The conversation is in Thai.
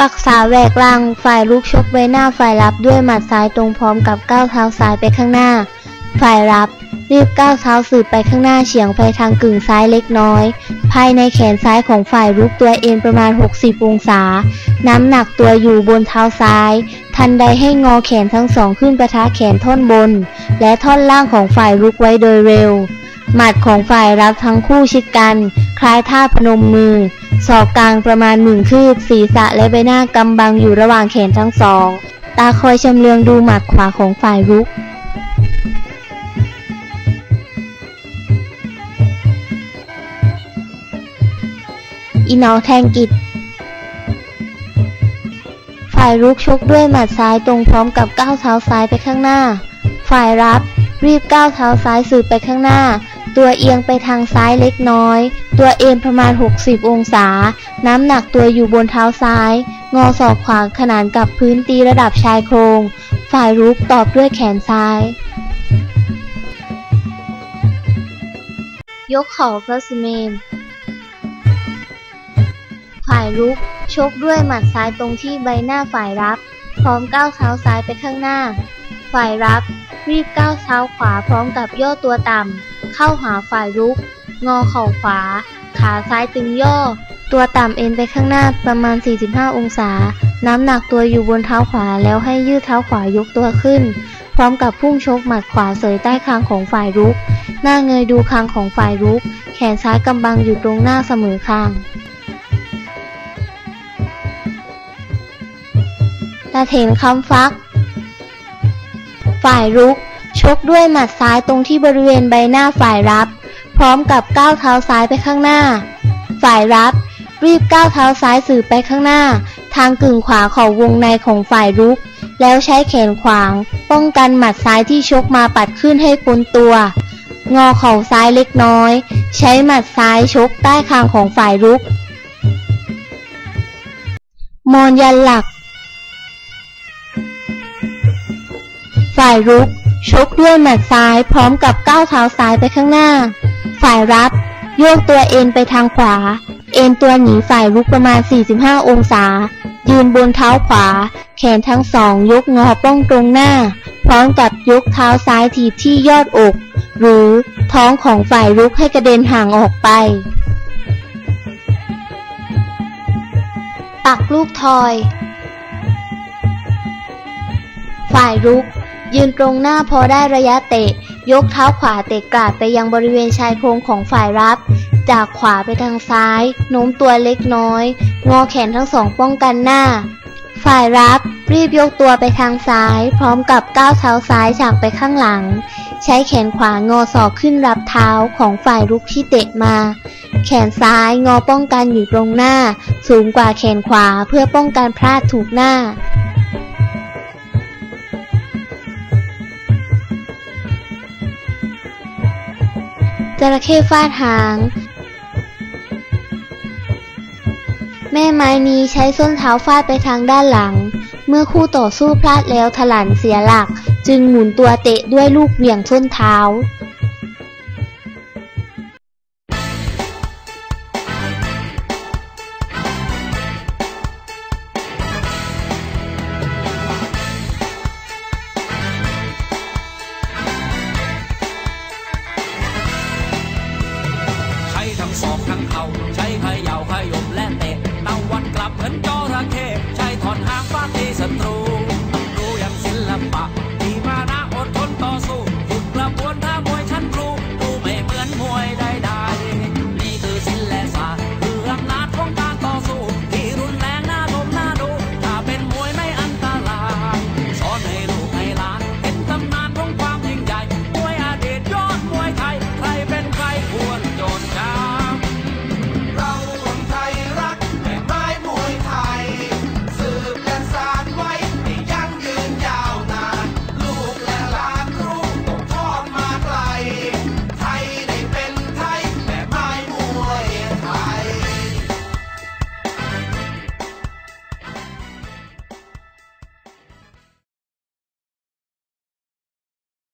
ปักษาแหวกล่างฝ่ายลุกชกไว้หน้าฝ่ายรับด้วยหมัดซ้ายตรงพร้อมกับก้าวเท้าซ้ายไปข้างหน้า ฝ่ายรับรีบก้าวเท้าสืบไปข้างหน้าเฉียงไปทางกึ่งซ้ายเล็กน้อย ภายในแขนซ้ายของฝ่ายรุกตัวเอ็นประมาณ 60 องศา น้ำหนักตัวอยู่บนเท้าซ้าย ทันใดให้งอแขนทั้งสองขึ้นประทะแขนท่อนบน และท่อนล่างของฝ่ายรุกไว้โดยเร็ว หมัดของฝ่ายรับทั้งคู่ชิดกัน คล้ายท่าพนมมือ ศอกกลางประมาณหนึ่งคืบ ศีรษะและใบหน้ากำบังอยู่ระหว่างแขนทั้งสอง ตาคอยชำเลืองดูหมัดขวาของฝ่ายรุก อีนอแทงกิจฝ่ายรุกชกด้วยหมัดซ้ายตรงพร้อมกับก้าวเท้าซ้ายไปข้างหน้า ฝ่ายรับรีบก้าวเท้าซ้ายสืบไปข้างหน้า ตัวเอียงไปทางซ้ายเล็กน้อย ตัวเอ็นประมาณ 60 องศา น้ำหนักตัวอยู่บนเท้าซ้าย งอศอกขวางขนานกับพื้นตีระดับชายโครง ฝ่ายรุกตอบด้วยแขนซ้าย ยกเข่าพระสุเมน ฝ่ายรุกชกด้วยหมัดซ้ายตรงที่ใบหน้าฝ่ายรับ พร้อมก้าวเท้าซ้ายไปข้างหน้า ฝ่ายรับ รีบก้าวเท้าขวาพร้อมกับย่อตัวต่ำ เข้าหาฝ่ายรุก งอเข่าขวา ขาซ้ายตึงย่อ ตัวต่ำเอ็นไปข้างหน้าประมาณ 45 องศา น้ำหนักตัวอยู่บนเท้าขวาแล้วให้ยืดเท้าขวายกตัวขึ้น พร้อมกับพุ่งชกหมัดขวาเสยใต้คางของฝ่ายรุก หน้าเงยดูคางของฝ่ายรุก แขนซ้ายกำบังอยู่ตรงหน้าเสมอคางตาเถนคำฟัก ฝ่ายรุก ชกด้วยหมัดซ้ายตรงที่บริเวณใบหน้าฝ่ายรับ ร้อมกับก้าวเท้าซ้ายไปข้างหน้า ฝ่ายรับ รีบก้าวเท้าซ้ายสื่อไปข้างหน้า ทางกึ่งขวาของวงในของฝ่ายรุก แล้วใช้แขนขวาง ป้องกันหมัดซ้ายที่ชกมาปัดขึ้นให้พ้นตัว งอเข่าซ้ายเล็กน้อย ใช้หมัดซ้ายชกใต้คางของฝ่ายรุก มอนยันหลัก ฝ่ายรุกชกด้วยหมัดซ้ายพร้อมกับก้าวเท้าซ้ายไปข้างหน้า ฝ่ายรับ โยกตัวเอ็นไปทางขวา เอ็นตัวหนีฝ่ายรุกประมาณ 45 องศา ยืนบนเท้าขวา แขนทั้งสองยกงอป้องตรงหน้า พร้อมกับยกเท้าซ้ายถีบที่ยอดอก หรือท้องของฝ่ายรุกให้กระเด็นห่างออกไป ปักลูกทอย ฝ่ายรุกยืนตรงหน้าพอได้ระยะเตะ ยกเท้าขวาเตะกราดไปยังบริเวณชายโครงของฝ่ายรับ จากขวาไปทางซ้าย โน้มตัวเล็กน้อย งอแขนทั้งสองป้องกันหน้า ฝ่ายรับรีบยกตัวไปทางซ้าย พร้อมกับก้าวเท้าซ้ายฉากไปข้างหลัง ใช้แขนขวางอศอกขึ้นรับเท้าของฝ่ายรุกที่เตะมา แขนซ้ายงอป้องกันอยู่ตรงหน้า สูงกว่าแขนขวาเพื่อป้องกันพลาดถูกหน้า จระเข้ฟาดหาง แม่ไม้นี้ใช้ส้นเท้าฟาดไปทางด้านหลัง เมื่อคู่ต่อสู้พลาดแล้วถลันเสียหลัก จึงหมุนตัวเตะด้วยลูกเหวี่ยงส้นเท้า